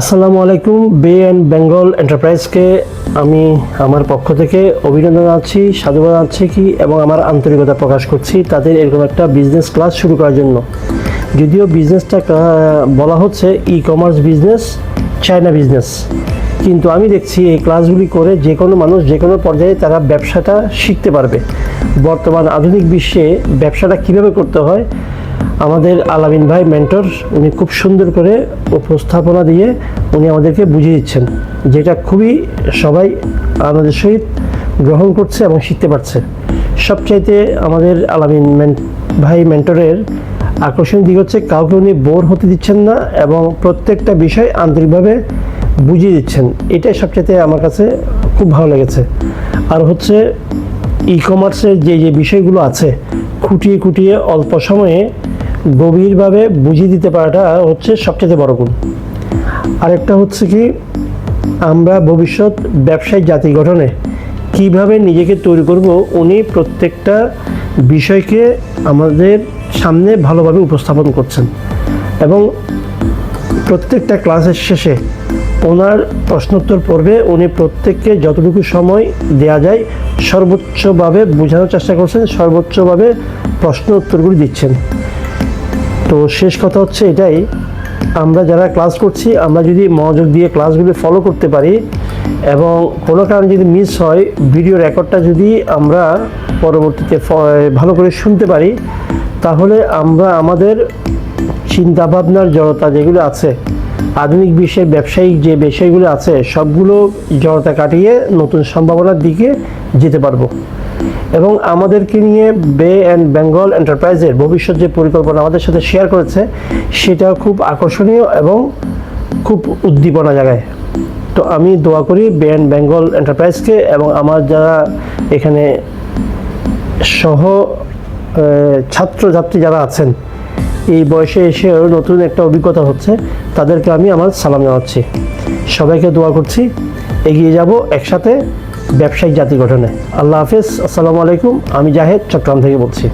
আসসালামু আলাইকুম বে অ্যান্ড বেঙ্গল এন্টারপ্রাইজকে আমি আমার পক্ষ থেকে অভিনন্দন জানাচ্ছি, সাধুবাদ জানাচ্ছি কি এবং আমার আন্তরিকতা প্রকাশ করছি তাদের এরকম একটা বিজনেস ক্লাস শুরু করার জন্য। যদিও বিজনেসটা বলা হচ্ছে e commerce business China business কিন্তু আমি দেখছি এই ক্লাসগুলি করে যে কোনো মানুষ, যে কোনো পর্যায়ে তারা ব্যবসাটা শিখতে পারবে। বর্তমান আধুনিক বিশ্বে ব্যবসাটা কীভাবে করতে হয় আমাদের আলামিন ভাই মেন্টর উনি খুব সুন্দর করে উপস্থাপনা দিয়ে উনি আমাদেরকে বুঝিয়ে দিচ্ছেন, যেটা খুবই সবাই আমাদের সহিত গ্রহণ করছে এবং শিখতে পারছে। সবচাইতে আমাদের আলামিন মেন- ভাই মেন্টরের আকর্ষণীয় দিক হচ্ছে, কাউকে উনি বোর হতে দিচ্ছেন না এবং প্রত্যেকটা বিষয় আন্তরিকভাবে বুঝিয়ে দিচ্ছেন। এটাই সবচাইতে আমার কাছে খুব ভালো লেগেছে। আর হচ্ছে ই কমার্সের যে যে বিষয়গুলো আছে, খুঁটিয়ে খুঁটিয়ে অল্প সময়ে গভীরভাবে বুঝিয়ে দিতে পারাটা হচ্ছে সবচেয়ে বড় গুণ। আরেকটা হচ্ছে কি, আমরা ভবিষ্যৎ ব্যবসায়িক জাতি গঠনে কীভাবে নিজেকে তৈরি করব, উনি প্রত্যেকটা বিষয়কে আমাদের সামনে ভালোভাবে উপস্থাপন করছেন। এবং প্রত্যেকটা ক্লাসের শেষে ওনার প্রশ্নোত্তর পর্বে উনি প্রত্যেককে যতটুকু সময় দেয়া যায়, সর্বোচ্চভাবে বোঝানোর চেষ্টা করছেন, সর্বোচ্চভাবে প্রশ্ন উত্তরগুলি দিচ্ছেন। তো শেষ কথা হচ্ছে এটাই, আমরা যারা ক্লাস করছি, আমরা যদি মনোযোগ দিয়ে ক্লাসগুলি ফলো করতে পারি এবং কোনো কারণে যদি মিস হয় ভিডিও রেকর্ডটা যদি আমরা পরবর্তীতে ভালো করে শুনতে পারি, তাহলে আমরা আমাদের চিন্তাভাবনার জড়তা যেগুলো আছে আধুনিক বিশ্বের ব্যবসায়িক যে বিষয়গুলো আছে, সবগুলো জড়তা কাটিয়ে নতুন সম্ভাবনার দিকে যেতে পারব। এবং আমাদেরকে নিয়ে বে অ্যান্ড বেঙ্গল এন্টারপ্রাইজের ভবিষ্যৎ যে পরিকল্পনা আমাদের সাথে শেয়ার করেছে, সেটা খুব আকর্ষণীয় এবং খুব উদ্দীপনা জায়গায় তো আমি দোয়া করি বে অ্যান্ড বেঙ্গল এন্টারপ্রাইজকে এবং আমার যারা এখানে সহ ছাত্রছাত্রী যারা আছেন এই বয়সে এসেও নতুন একটা অভিজ্ঞতা হচ্ছে, তাদেরকে আমি আমার সালাম জানাচ্ছি। সবাইকে দোয়া করছি, এগিয়ে যাব একসাথে ব্যবসায়িক জাতি গঠনে। আল্লাহ হাফিজ, আসসালামু আলাইকুম, আমি জাহেদ, চট্টগ্রাম থেকে বলছি।